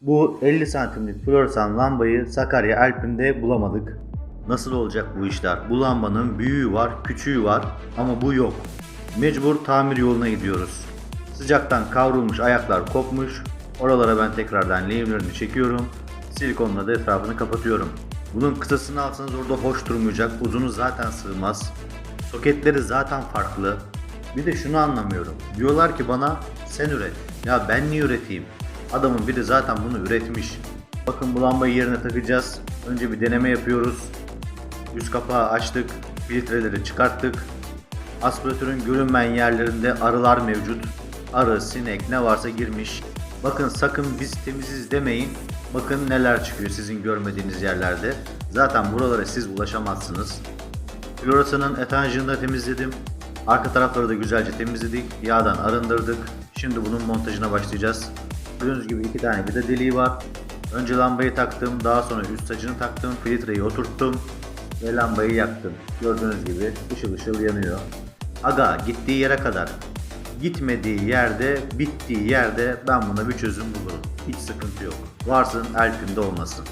Bu 50 santimlik floresan lambayı Sakarya Alp'inde bulamadık. Nasıl olacak bu işler? Bu lambanın büyüğü var, küçüğü var ama bu yok. Mecbur tamir yoluna gidiyoruz. Sıcaktan kavrulmuş ayaklar kopmuş. Oralara ben tekrardan lehimlerini çekiyorum. Silikonla da etrafını kapatıyorum. Bunun kısasını alsanız orada hoş durmayacak. Uzunu zaten sığmaz. Soketleri zaten farklı. Bir de şunu anlamıyorum. Diyorlar ki bana sen üret. Ya ben niye üreteyim? Adamın biri zaten bunu üretmiş. Bakın bu lambayı yerine takacağız. Önce bir deneme yapıyoruz. Üst kapağı açtık. Filtreleri çıkarttık. Aspiratörün görünmeyen yerlerinde arılar mevcut. Arı, sinek ne varsa girmiş. Bakın sakın biz temiziz demeyin. Bakın neler çıkıyor sizin görmediğiniz yerlerde. Zaten buralara siz ulaşamazsınız. Floresanın etanjını da temizledim. Arka tarafları da güzelce temizledik. Yağdan arındırdık. Şimdi bunun montajına başlayacağız. Gördüğünüz gibi iki tane vida deliği var. Önce lambayı taktım. Daha sonra üst sacını taktım. Filtreyi oturttum. Ve lambayı yaktım. Gördüğünüz gibi ışıl ışıl yanıyor. Aga gittiği yere kadar. Gitmediği yerde, bittiği yerde ben buna bir çözüm bulurum. Hiç sıkıntı yok. Varsın Elfim'de olmasın.